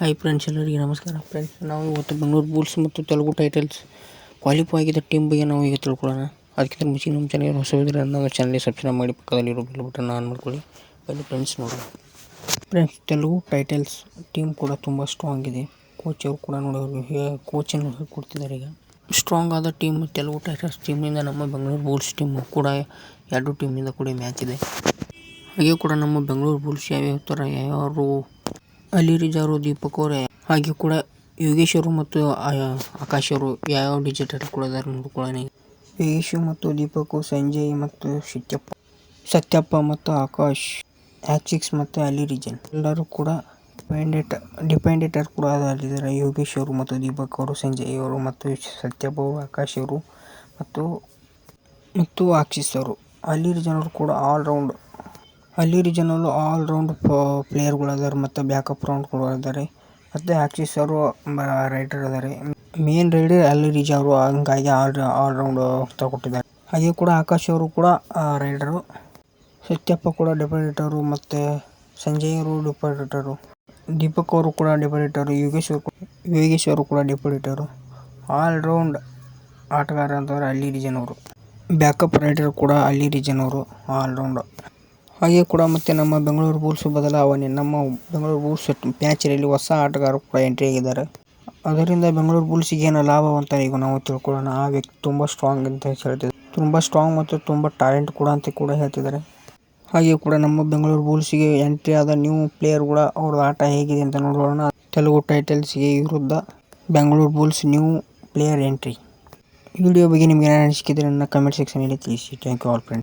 Hi friends ಎಲ್ಲರಿಗೆ ನಮಸ್ಕಾರ. Friends ನಾವು ಇವತ್ತು ಬೆಂಗಳೂರು ಬುಲ್ಸ್ ಮತ್ತು ತೆಲುಗು ಟೈಟಲ್ಸ್ ಕ್ವಾಲಿಫೈ ಆಗಿದ್ದ ಟೀಮ್ ಬಗ್ಗೆ ನಾವು ಈಗ ತಿಳ್ಕೊಳ್ಳೋಣ. ಅದಕ್ಕಿಂತ ಮುಂಚೆ ನಮ್ಮ ಚಾನಲ್ ಹೊಸದಿದ್ರೆ ನಮ್ಮ ಚಾನಲ್ಗೆ ಸಬ್ಸ್ಕ್ರೈಬ್ ಮಾಡಿ ಪಕ್ಕದಲ್ಲಿರೋ ಬೆಲ್ ಬಟನ್ ಆನ್ ಮಾಡ್ಕೊಳ್ಳಿ. ಬನ್ನಿ ಫ್ರೆಂಡ್ಸ್ ನೋಡಿ ಫ್ರೆಂಡ್ಸ್ ತೆಲುಗು ಟೈಟಲ್ಸ್ ಟೀಮ್ ಕೂಡ ತುಂಬ ಸ್ಟ್ರಾಂಗ್ ಇದೆ. ಕೋಚ್ ಅವರು ಕೂಡ ನೋಡಿ ಕೋಚನ್ನು ಕೊಡ್ತಿದ್ದಾರೆ ಈಗ. ಸ್ಟ್ರಾಂಗ್ ಆದ ಟೀಮ್ ತೆಲುಗು ಟೈಟಲ್ಸ್ ಟೀಮ್ನಿಂದ ನಮ್ಮ ಬೆಂಗಳೂರು ಬುಲ್ಸ್ ಟೀಮ್ ಕೂಡ ಎರಡು ಟೀಮ್ನಿಂದ ಕೂಡ ಮ್ಯಾಚ್ ಇದೆ. ಹಾಗೆ ಕೂಡ ನಮ್ಮ ಬೆಂಗಳೂರು ಬುಲ್ಸ್ ಯಾವ್ಯಾವ ಥರ ಯಾವ್ಯಾವರು ಅಲಿ ರಿಜಾರು ದೀಪಕ್ ಅವರು ಹಾಗೆ ಕೂಡ ಯೋಗೇಶ್ ಅವರು ಮತ್ತು ಆಕಾಶ್ ಅವರು ಯಾವ ಡಿಜಿಟಲ್ ಕೂಡ ಇದಾರೆ ನೋಡ್ಕೊಳ್ಳೋಣ ಯೋಗೇಶ್ ಮತ್ತು ದೀಪಕ್, ಸಂಜಯ್ ಮತ್ತು ಸತ್ಯಪ್ಪ. ಸತ್ಯಪ್ಪ ಮತ್ತು ಆಕಾಶ್. ಆಕ್ಸಿಕ್ಸ್ ಮತ್ತು ಅಲಿರಿಜನ್ ಎಲ್ಲರೂ ಕೂಡ ಡಿಪೆಂಡೆಟ್ ಡಿಪೆಂಡೆಟರ್ ಕೂಡ ಅದರಲ್ಲಿದ್ದಾರೆ ಯೋಗೇಶ್ ಅವರು ಮತ್ತು ದೀಪಕ್ ಅವರು, ಸಂಜಯ್ ಅವರು ಮತ್ತು ಸತ್ಯಪ್ಪ ಅವರು, ಆಕಾಶ್ ಅವರು ಮತ್ತು ಮತ್ತು ಆಕ್ಸಿಸ್ ಅವರು. ಅಲ್ಲಿ ಜನರು ಕೂಡ ಆಲ್ ರೌಂಡ್ ಅಲ್ಲಿ ರೀಜನಲ್ಲೂ ಆಲ್ ರೌಂಡ್ ಪ್ಲೇಯರ್ಗಳು ಅದಾರ, ಮತ್ತು ಬ್ಯಾಕಪ್ ರೌಂಡ್ಗಳು ಇದ್ದಾರೆ ಮತ್ತೆ ಆಕ್ಸಿಸ್ ಅವರು ರೈಡರ್ ಅದಾರೆ ಮೇನ್ ರೈಡರ್ ಅಲ್ಲಿ ರೀಜ ಅವರು, ಹಂಗಾಗಿ ಆಲ್ ಆಲ್ ರೌಂಡ್ ತಗೊಟ್ಟಿದ್ದಾರೆ ಹಾಗೆ ಕೂಡ ಆಕಾಶ್ ಅವರು ಕೂಡ ರೈಡರು ಸತ್ಯಪ್ಪ ಕೂಡ ಡೆಪಾಸಿಟರು ಮತ್ತು ಸಂಜಯ್ ಅವರು ಡೆಪರೇಟರು ದೀಪಕ್ ಅವರು ಕೂಡ ಡೆಪರೇಟರು ಯೋಗೇಶ್ ಅವರು ಯೋಗೇಶ್ ಅವರು ಕೂಡ ಡೆಪರೇಟರು ಆಲ್ ರೌಂಡ್ ಆಟಗಾರ ಅಂತಂದ್ರೆ ಅಲ್ಲಿ ರೀಜನ್ ಅವರು ಬ್ಯಾಕಪ್ ರೈಡರ್ ಕೂಡ ಅಲ್ಲಿ ರೀಜನ್ ಅವರು ಆಲ್ ರೌಂಡ್ ಹಾಗೆ ಕೂಡ ಮತ್ತೆ ನಮ್ಮ ಬೆಂಗಳೂರು ಬುಲ್ಸ್ ಬದಲಾವಣೆ, ನಮ್ಮ ಬೆಂಗಳೂರು ಬುಲ್ಸ್ ಮ್ಯಾಚಿನಲ್ಲಿ ಹೊಸ ಆಟಗಾರರು ಕೂಡ ಎಂಟ್ರಿ ಆಗಿದ್ದಾರೆ. ಅದರಿಂದ ಬೆಂಗಳೂರು ಬುಲ್ಸಿಗೆ ಏನೋ ಲಾಭ ಅಂತ ಈಗ ನಾವು ತಿಳ್ಕೊಳ್ಳೋಣ. ಆ ವ್ಯಕ್ತಿ ತುಂಬ ಸ್ಟ್ರಾಂಗ್ ಅಂತ ಹೇಳ್ತಿದ್ದಾರೆ. ತುಂಬ ಸ್ಟ್ರಾಂಗ್ ಮತ್ತು ತುಂಬ ಟ್ಯಾಲೆಂಟ್ ಕೂಡ ಅಂತ ಕೂಡ ಹೇಳ್ತಿದ್ದಾರೆ. ಹಾಗೆ ಕೂಡ ನಮ್ಮ ಬೆಂಗಳೂರು ಬೂಲ್ಸಿಗೆ ಎಂಟ್ರಿ ಆದ ನ್ಯೂ ಪ್ಲೇಯರ್ ಕೂಡ ಅವ್ರ ಆಟ ಹೇಗಿದೆ ಅಂತ ನೋಡೋಣ ತೆಲುಗು ಟೈಟಲ್ಸ್ಗೆ ವಿರುದ್ಧ Bengaluru Bulls new player entry video ಬಗ್ಗೆ ನಿಮಗೆ ಏನಾರು ಅನಿಸಿಕಿದ್ರೆ ನನ್ನ ಕಮೆಂಟ್ ಸೆಕ್ಷನಲ್ಲಿ ತಿಳಿಸಿ. Thank you all friends